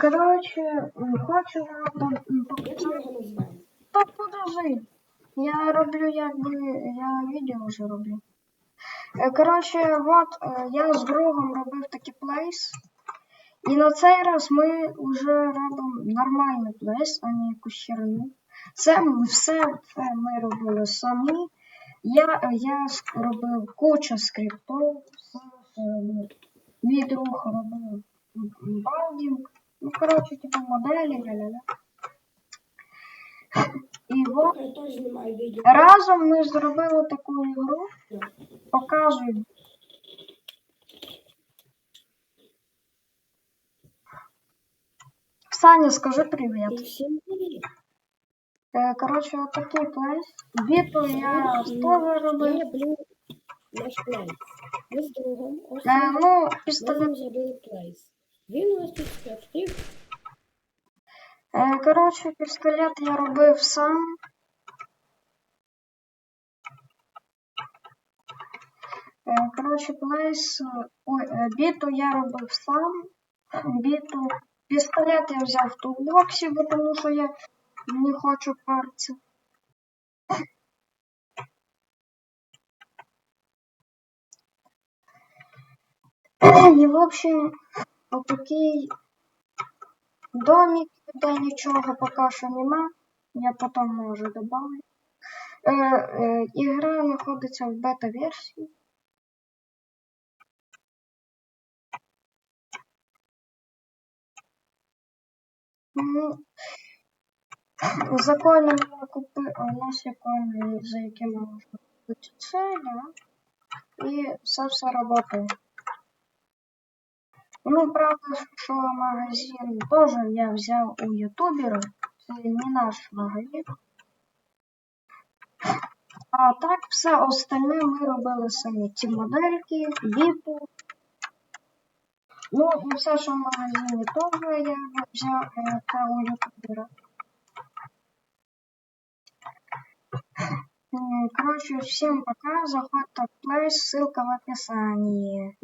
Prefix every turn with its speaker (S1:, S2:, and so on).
S1: Коротше, хочу вам? Та подожди. Я роблю якби. Я відео вже роблю. Е, Коротше, от е, я з другом робив такий плейс. І на цей раз ми вже робимо нормальний плейс, а не якусь херню. Це все це ми робили самі. Я, я робив кучу скриптів. Мій друг робив балдінг. Ну, коротше, типу моделі, ля-ля-ля. І от
S2: Я теж знімаю відео.
S1: разом ми зробили таку ігру. Показую. Саня, скажи
S2: І
S1: привіт.
S2: всім привіт.
S1: Е, Коротше, отакий плейс. Біту я теж
S2: Я
S1: робив.
S2: роблю наш плейс. Ми з другом ось
S1: Е, ну,
S2: ми
S1: пістолет.
S2: Він у нас тут.
S1: Е, Коротше, пістолет я робив сам. Е, Коротше, плейс. Ой, е, біту я робив сам. Біту. Пістолет я взяв в тулбоксі, бо тому що я не хочу парців. І, в общем, отакий домик, де нічого поки що нема. Я потім можу додати. Е, е, ігра знаходиться в бета-версії. Ну, законно можна купити, у нас є кони, за якими можна купити це, да. І все все працює. Ну, правда, що магазин теж я взяв у ютубера. Це не наш магазин. А так все остальне ми робили самі. Ті модельки, біпу. Ну і все, що в магазині теж я взяв е, це у ютубера. Короче, всем пока. Заходьте в плей, ссылка в описании.